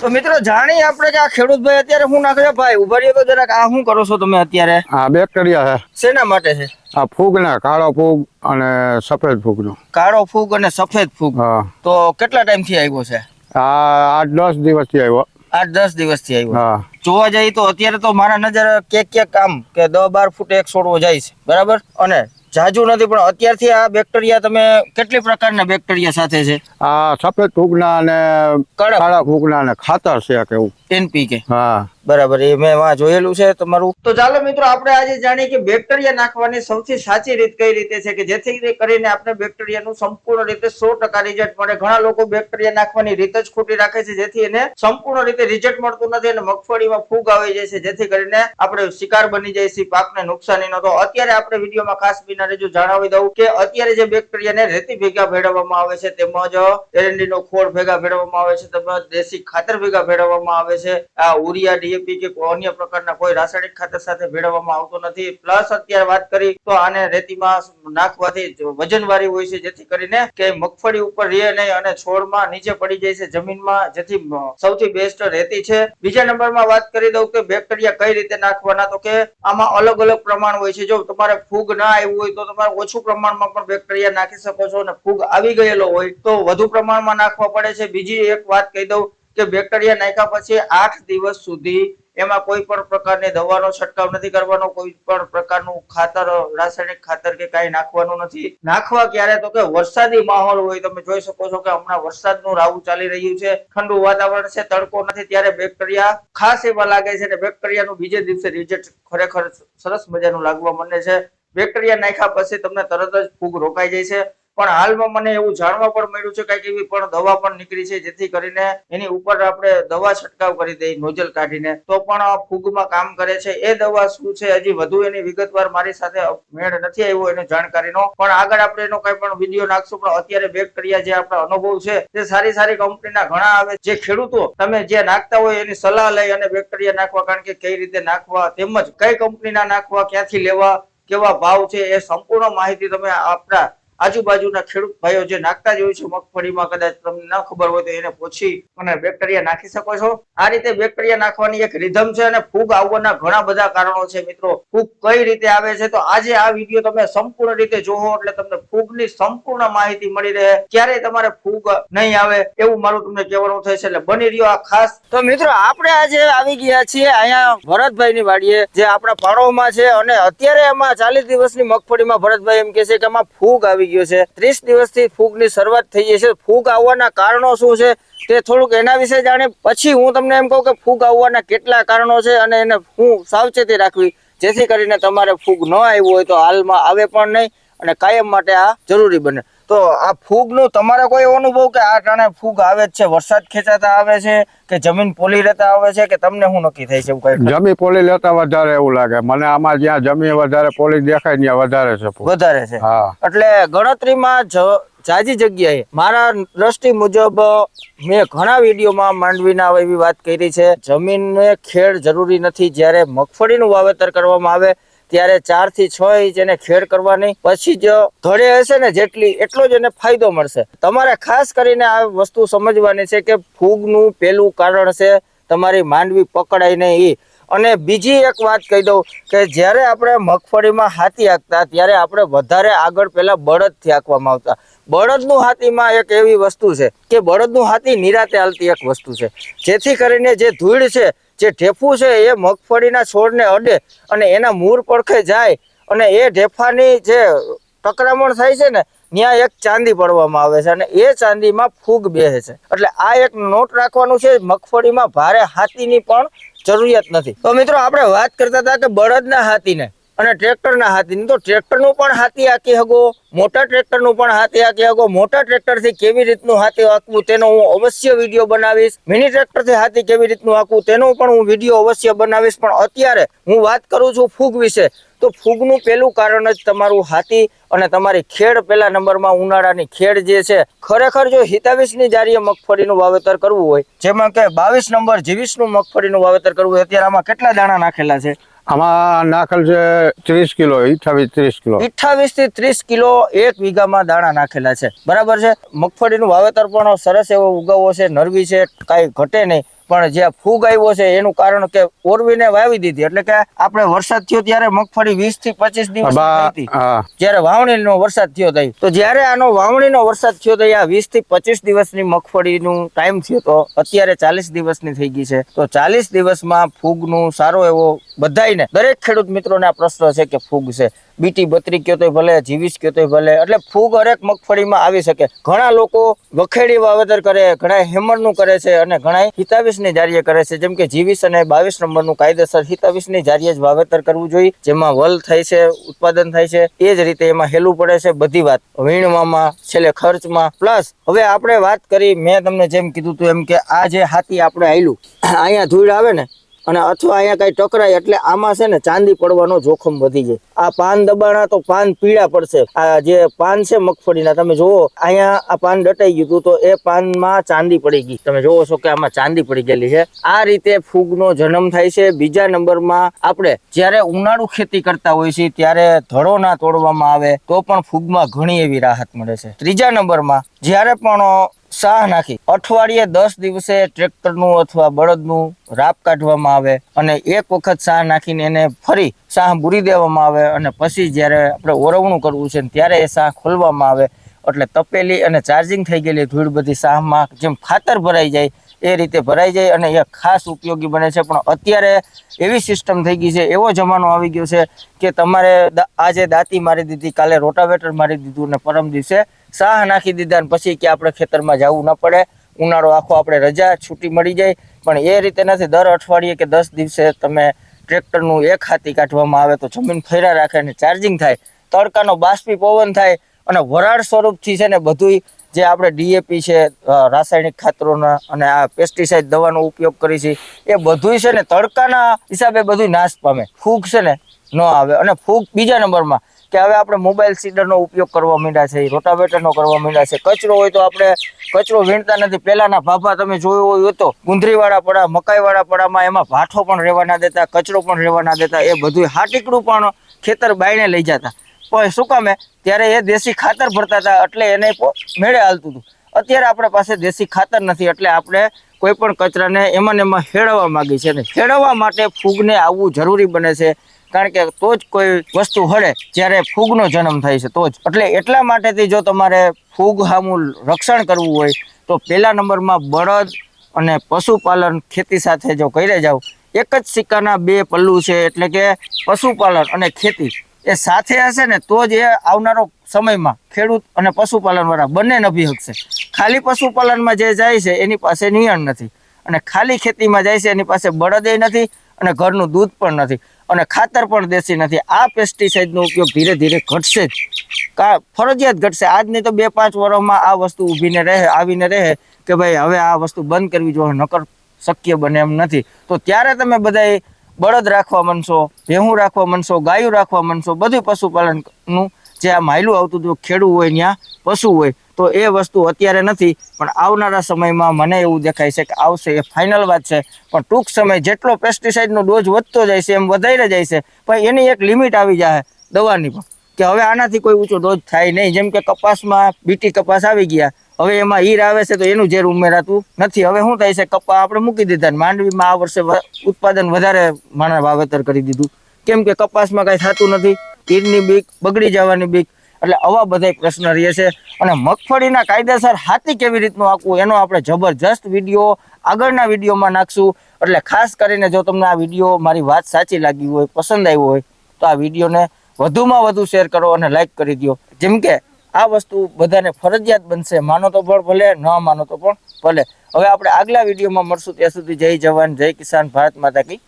તો મિત્રો જાણી આપણે કે આ ખેડૂત ભાઈ અત્યારે શું નાખે છે? ભાઈ ઊભા રહ્યો તો જરાક આ શું કરો છો તમે અત્યારે? આ બેક્ટેરિયા છે. શેના માટે છે? આ ફૂગના કાળો ફૂગ અને સફેદ ફૂગનો. કાળો ફૂગ અને સફેદ ફૂગ. હા. તો કેટલા ટાઈમથી આવ્યો છે? આ આઠ દસ દિવસથી આવ્યો. આઠ દસ દિવસથી આવ્યો. હા. જોવા જઈએ તો અત્યારે તો મારા નજર ક્યાંક ક્યાંક આમ કે દસ બાર ફૂટ એક છોડવો જાય છે. બરાબર? અને જાજુ નથી પણ અત્યારથી આ બેક્ટેરિયા તમે કેટલી પ્રકારના બેક્ટેરિયા સાથે છે? આ સફેદ ફૂગના અને કાળા ફૂગના અને ખાતર છે કેવું. એનપીકે હા. બરાબર એ મેં વાં જોયેલું છે તમારું તો ચાલો મિત્રો આપણે આજે જાણીએ કે બેક્ટેરિયા નાખવાની સૌથી સાચી રીત કઈ રીતે છે કે જેથી કરીને આપણે બેક્ટેરિયાનું સંપૂર્ણ રીતે સો ટકા રિઝલ્ટ મળે. ઘણા લોકો બેક્ટેરિયા નાખવાની રીત જ ખોટી રાખે છે જેથી એને સંપૂર્ણ રીતે રિઝલ્ટ મળતું નથી અને મગફળીમાં ફૂગ આવી જાય છે જેથી કરીને આપણે શિકાર બની જાય છે પાકને નુકસાની નો તો અત્યારે આપણે વિડીયોમાં ખાસ બિનારે જો જણાવી દઉં કે અત્યારે જે બેક્ટેરિયાને રેતી ભેગા ભેળવવામાં આવે છે તેમજ એરંડીનો ખોળ ભેગા ભેળવવામાં આવે છે તેમજ દેશી ખાતર ભેગા ભેળવવામાં આવે છે. આ ઉરિયા ડીએપી કે અન્ય પ્રકારના કોઈ રાસાયણિક ખાતર સાથે ભેળવવામાં આવતો નથી. પ્લસ અત્યારે વાત કરી તો આને રેતીમાં નાખવાથી વજનવાળી હોય છે, જેથી કરીને કે મગફળી ઉપર રહે નહીં અને છોડમાં નીચે પડી જાય છે જમીનમાં, જેથી સૌથી બેસ્ટ રેતી છે. બીજા નંબરમાં વાત કરી દઉં કે બેક્ટેરિયા કઈ રીતે નાખવાના? તો કે આમાં અલગ અલગ પ્રમાણ હોય છે. જો તમારે ફૂગ ના આવ્યું હોય તો તમારે ઓછું પ્રમાણમાં પણ બેક્ટેરિયા નાખી શકો છો અને ફૂગ આવી ગયેલો હોય તો વધુ પ્રમાણમાં નાખવા પડે છે. બીજી એક વાત કહી દઉં કે બેક્ટેરિયા નાખ્યા પછી આઠ દિવસ સુધી એમાં કોઈ પણ પ્રકારની દવાનો છંટકાવ નથી કરવાનો, કોઈ પણ પ્રકારનું ખાતર, રાસાયણિક ખાતર કે કાંઈ નાખવાનું નથી. નાખવા ક્યારે? તો કે વરસાદી માહોલ હોય, તમે જોઈ શકો છો કે હમણાં વરસાદનું રાવું ચાલી રહ્યું છે, ઠંડુ વાતાવરણ છે, તડકો નથી, ત્યારે બેક્ટેરિયા ખાસ એવા લાગે છે અને બેક્ટેરિયાનું બીજે દિવસે રિઝલ્ટ ખરેખર સરસ મજાનું લાગવા મને છે. બેક્ટેરિયા નાખ્યા પછી તમને તરત જ ફૂગ રોકાઈ જાય છે. પણ હાલમાં મને એવું જાણવા પણ મળ્યું છે કંઈક એવી પણ દવા પણ નીકળી છે, જેથી કરીને એની ઉપર આપણે દવા છંટકાવ કરી દઈએ, નોઝલ કાઢીને. તો પણ ફૂગમાં કામ કરે છે. એ દવા શું છે? હજી વધુ એની વિગતવાર મારી સાથે મેળ નથી આવ્યો એની જાણકારીનો. પણ આગળ આપણે એનો કઈ પણ વીડિયો નાખશું. પણ અત્યારે બેક્ટેરિયા જે આપણા અનુભવ છે, તે સારી સારી કંપનીના ઘણા આવે. જે ખેડૂતો તમે જે નાખતા હોય એની સલાહ લઈ અને બેક્ટેરિયા નાખવા, કારણ કે કઈ રીતે નાખવા તેમજ કઈ કંપનીના નાખવા, ક્યાંથી લેવા, કેવા ભાવ છે, એ સંપૂર્ણ માહિતી તમે આપણા આજુબાજુના ખેડૂત ભાઈઓ જે નાખતા જ હોય છે મગફળીમાં કદાચ તમને ન ખબર હોય તો એને પૂછી અને બેક્ટેરિયા નાખી શકો છો. આ રીતે બેક્ટેરિયા નાખવાની એક રિધમ છે અને ફૂગ આવવાના ઘણા બધા કારણો છે મિત્રો. ફૂગ કઈ રીતે આવે છે તો આજે આ વીડિયો તમે સંપૂર્ણ રીતે જોવો એટલે તમને ફૂગની સંપૂર્ણ માહિતી મળી રહે. ક્યારેય તમારે ફૂગ નહીં આવે એવું મારું તમને કહેવાનું થાય છે એટલે બની રહ્યો આ ખાસ. તો મિત્રો આપણે આજે આવી ગયા છીએ અહીંયા ભરતભાઈ ની વાડીએ, જે આપણા પાડોમાં છે અને અત્યારે એમાં ચાલીસ દિવસની મગફળીમાં ભરતભાઈ એમ કે છે કે એમાં ફૂગ આવી ગયો છે. ત્રીસ દિવસથી ફૂગની શરૂઆત થઈ છે. ફૂગ આવવાના કારણો શું છે તે થોડુંક એના વિશે જાણે પછી હું તમને એમ કહું કે ફૂગ આવવાના કેટલા કારણો છે અને એને હું સાવચેતી રાખવી. જેથી કરીને તમારે ફૂગ ન આવ્યું હોય તો હાલમાં આવે પણ નહીં અને કાયમ માટે આ જરૂરી બને. તો આ ફૂગનું તમારે કોઈ અનુભવ કે આ ટાણે ફૂગ આવે જ છે? વરસાદ ખેંચાતા આવે છે કે જમીન પોલી રહેતા આવે છે કે તમને શું નક્કી થાય છે એવું કઈ? જમી પોલી લેતા વધારે એવું લાગે. મને આમાં જ્યાં જમીન વધારે પોલી દેખાય ત્યાં વધારે છે વધારે છે. એટલે ગણતરીમાં જ- જાજી જગ્યાએ મારા દ્રષ્ટિ મુજબ મેં ઘણા વિડીયોમાં માંડવીના એવી વાત કરી છે. જમીનને ખેડ જરૂરી નથી જ્યારે મગફળીનું વાવેતર કરવામાં આવે ત્યારે ચારથી છ ઇંચ એને ખેડ કરવાની, પછી જ ઘડે હશે ને જેટલી, એટલો જ એને ફાયદો મળશે. તમારે ખાસ કરીને આ વસ્તુ સમજવાની છે કે ફૂગનું પેલું કારણ છે તમારી માંડવી પકડાય નહીં. ઈ અને બીજી એક વાત કહી દઉં કે જ્યારે આપણે મગફળીમાં હાથી હાંકતા, ત્યારે આપણે વધારે આગળ પહેલાં બળદથી હાંકવામાં આવતા. બળદનું હાથીમાં એક એવી વસ્તુ છે કે બળદનું હાથી નિરાતે હાલતી એક વસ્તુ છે. જેથી કરીને જે ધૂળ છે જે ઢેફું છે એ મગફળીના છોડને અડે અને એના મૂળ પડખે જાય અને એ ઢેફાની જે ટકરામણ થાય છે ને, ત્યાં એક ચાંદી પડવામાં આવે છે અને એ ચાંદીમાં ફૂગ બેસે છે. એટલે આ એક નોટ રાખવાનું છે, મગફળીમાં ભારે હાથીની પણ જરૂરિયાત નથી. તો મિત્રો, આપણે વાત કરતા હતા કે બળદના હાથીને. અને ટ્રેક્ટરના હાથીની. તો ટ્રેક્ટરનું પણ હાથી આંકી હગો, મોટા ટ્રેક્ટરનું પણ હાથી આંકી હગો. મોટા ટ્રેક્ટરથી કેવી રીતનું હાથી આંકવું તેનો હું અવશ્ય વીડિયો બનાવીશ. મિની ટ્રેક્ટરથી હાથી કેવી રીતનું આંકવું તેનો પણ હું વીડિયો અવશ્ય બનાવીશ. પણ અત્યારે હું વાત કરું છું ફૂગ વિશે. તો ફૂગનું પહેલું કારણ જ તમારું હાથી અને તમારી ખેડ. પહેલા નંબરમાં ઉનાળાની ખેડ જે છે, ખરેખર જો હિતાવીસની જારીએ મગફળીનું વાવેતર કરવું હોય, જેમાં કે બાવીસ નંબર જીવીસનું મગફળીનું વાવેતર કરવું હોય, અત્યારે આમાં કેટલા દાણા નાખેલા છે? આમાં નાખેલ છે ત્રીસ કિલો અઠાવીસ ત્રીસ કિલો. અઠાવીસથી ત્રીસ કિલો એક વીઘામાં દાણા નાખેલા છે. બરાબર છે? મગફળીનું વાવેતર પણ સરસ એવો ઉગાવો છે. નરવી છે કાંઈ ઘટે નહીં. પણ જે ફૂગ આવ્યો છે એનું કારણ કે ઓરવીને વાવી દીધી. એટલે કે આપણે વરસાદ થયો ત્યારે મગફળી વીસથી પચીસ દિવસ જ્યારે વાવણીનો વરસાદ થયો થઈ તો જ્યારે આનો વાવણીનો વરસાદ થયો થઈ આ વીસથી પચીસ દિવસની મગફળીનું ટાઈમ થયો તો અત્યારે ચાલીસ દિવસની થઈ ગઈ છે. તો ચાલીસ દિવસમાં ફૂગનું સારો એવો બધાયને. દરેક ખેડૂત મિત્રોને આ પ્રશ્ન છે કે ફૂગ છે. બીટી બત્રી કયો તોય ભલે, જીવીસ કયો ભલે, એટલે ફૂગ હરેક મગફળીમાં આવી શકે. ઘણા લોકો વખેડી વાવેતર કરે, ઘણા હેમરનું કરે છે અને ઘણા હિતાવીસની જારીએ કરે છે. જેમ કે જીવીસ અને બાવીસ નંબરનું કાયદેસર હિતાવીસની જારીએ જ વાવેતર કરવું જોઈએ. જેમાં વલ થાય છે, ઉત્પાદન થાય છે, એ જ રીતે એમાં હેલું પડે છે, બધી વાત. વીણવામાં, છેલ્લે ખર્ચમાં. પ્લસ, હવે આપણે વાત કરી, મેં તમને જેમ કીધું હતું એમ કે આ જે હાથી આપણે આયલું, અહીંયા ધૂળ આવે ને અને અથવા અહીંયા કઈ ટકરાય એટલે આમાં છે ને ચાંદી પડવાનો જોખમ વધી જાય. આ પાન દબાણા તો પાન પીળા પડશે. આ જે પાન છે મગફળીના, તમે જુઓ, અહીંયા આ પાન દટાઈ ગયું તો એ પાનમાં ચાંદી પડી ગઈ. તમે જોવો છો કે આમાં ચાંદી પડી ગયેલી છે. આ રીતે ફૂગનો જન્મ થાય છે. બીજા નંબરમાં આપણે જ્યારે ઉનાળુ ખેતી કરતા હોય છે ત્યારે ધડો ના તોડવામાં આવે તો પણ ફૂગમાં ઘણી એવી રાહત મળે છે. ત્રીજા નંબરમાં જ્યારે પણ સાહ નાખી, અઠવાડિયે દસ દિવસે ટ્રેક્ટરનું અથવા બળદનું રાપ કાઢવામાં આવે અને એક વખત સાહ નાખીને એને ફરી સાહ બુરી દેવામાં આવે અને પછી જ્યારે આપણે ઓરવણું કરવું છે ત્યારે એ સાહ ખોલવામાં આવે. એટલે તપેલી અને ચાર્જિંગ થઈ ગયેલી ધૂળ બધી સાહમાં જેમ ખાતર ભરાઈ જાય, એ રીતે ભરાઈ જાય અને એ ખાસ ઉપયોગી બને છે. પણ અત્યારે એવી સિસ્ટમ થઈ ગઈ છે, એવો જમાનો આવી ગયો છે કે તમારે આજે દાંતી મારી દીધી, કાલે રોટાવેટર મારી દીધું અને પરમ દિવસે સાહ નાખી દીધા ને પછી કે આપણે ખેતરમાં જવું ન પડે. ઉનાળો આખો આપણે રજા છૂટી મળી જાય. પણ એ રીતે નથી, દર અઠવાડિયે કે દસ દિવસે તમે ટ્રેક્ટરનું એક હાથી કાઢવામાં આવે તો જમીન ફેરા રાખે અને ચાર્જિંગ થાય. તડકાનો બાષ્પી પવન થાય અને વરાળ સ્વરૂપથી છે ને બધુંય જે આપણે ડીએપી છે રાસાયણિક ખાતરોના અને આ પેસ્ટિસાઇડ દવાનો ઉપયોગ કરી છે એ બધુંય છે ને તડકાના હિસાબે બધું નાશ પામે. ફૂગ છે ને ન આવે અને ફૂગ બીજા નંબરમાં કે હવે આપણે મોબાઈલ સીડરનો ઉપયોગ કરવા માંડ્યા છે, રોટાવેટરનો કરવા માંડ્યા છે. કચરો હોય તો આપણે કચરો વીણતા નથી. પહેલાના ભાભા તમે જોયો હોય તો ગુંદરીવાળા પડા, મકાઈવાળા પડામાં એમાં ભાઠો પણ રહેવા ના દેતા, કચરો પણ રહેવા ના દેતા. એ બધું હાટીકડું પણ ખેતર બાયણે લઈ જતા. પણ શું કામે? ત્યારે એ દેશી ખાતર ભરતા હતા એટલે એને મેળે હાલતું હતું. અત્યારે આપણા પાસે દેશી ખાતર નથી, એટલે આપણે કોઈ પણ કચરાને એમાં એમાં હેળવવા માગી છે અને હેળવવા માટે ફૂગને આવવું જરૂરી બને છે, કારણ કે તો જ કોઈ વસ્તુ હળે જ્યારે ફૂગનો જન્મ થાય છે, તો જ. એટલે એટલા માટેથી જો તમારે ફૂગ સામું રક્ષણ કરવું હોય, તો પહેલા નંબરમાં બળદ અને પશુપાલન ખેતી સાથે જો કરી જાઓ, એક જ સિક્કાના બે પલ્લુ છે, એટલે કે પશુપાલન અને ખેતી. એ સાથે હશે ને, તો જ એ આવનારો સમયમાં ખેડૂત અને પશુપાલન વાળા બંને નભી શકશે ખાલી પશુપાલનમાં જે જાય છે, એની પાસે નિયણ નથી. અને ખાલી ખેતીમાં જાય છે, એની પાસે બળદે નથી અને ઘરનું દૂધ પણ નથી. અને ખાતર પણ દેશી નથી. આ પેસ્ટિસાઇડનો ઉપયોગ ધીરે ધીરે ઘટશે જ. કા, ફરજિયાત ઘટશે. આજની તો બે પાંચ વર્ષમાં આ વસ્તુ ઊભીને રહે, આવીને રહે કે ભાઈ હવે આ વસ્તુ બંધ કરવી જોઈએ, નકર શક્ય બને એમ નથી. તો ત્યારે તમે બધાય બળદ રાખવા માંડશો ભેહું રાખવા માંડશો ગાયું રાખવા માંડશો બધું પશુપાલનનું જે આ માયલું આવતું હતું ખેડૂ હોય ત્યાં પશુ હોય, તો એ વસ્તુ અત્યારે નથી. પણ આવનારા સમયમાં મને એવું દેખાય છે કે આવશે એ ફાઇનલ વાત છે. પણ ટૂંક સમય જેટલો પેસ્ટિસાઇડનો ડોઝ વધતો જાય છે, એમ વધારે જાય છે, પણ એની એક લિમિટ આવી જાય દવાની પણ. કે હવે આનાથી કોઈ ઊંચો ડોઝ થાય નહીં. જેમ કે કપાસમાં બીટી કપાસ આવી ગયા. હવે એમાં હીર આવે છે તો એનું ઝેર ઉમેરાતું નથી. હવે શું થાય છે? કપા આપણે મૂકી દીધા માંડવીમાં આ વર્ષે ઉત્પાદન વધારે માણસ વાવેતર કરી દીધું. કેમ કે કપાસમાં કાંઈ થતું નથી. તીડની બીક, બગડી જવાની બીક. એટલે આવા બધા પ્રશ્ન રહે છે. અને મગફળીના કાયદેસર હાથી કેવી રીતનું આંકવું એનો આપણે જબરજસ્ત વીડિયો આગળના વિડીયોમાં નાખશું. એટલે ખાસ કરીને જો તમને આ વીડિયો મારી વાત સાચી લાગી હોય, પસંદ આવ્યો હોય, તો આ વિડીયોને વધુમાં વધુ શેર કરો અને લાઈક કરી દો. જેમ કે આ વસ્તુ બધાને ફરજિયાત બનશે. માનો તો પણ ભલે, ન માનો તો પણ ભલે. હવે આપણે આગલા વિડીયોમાં મળશું. ત્યાં સુધી જય જવાન, જય કિસાન, ભારત માતા કી.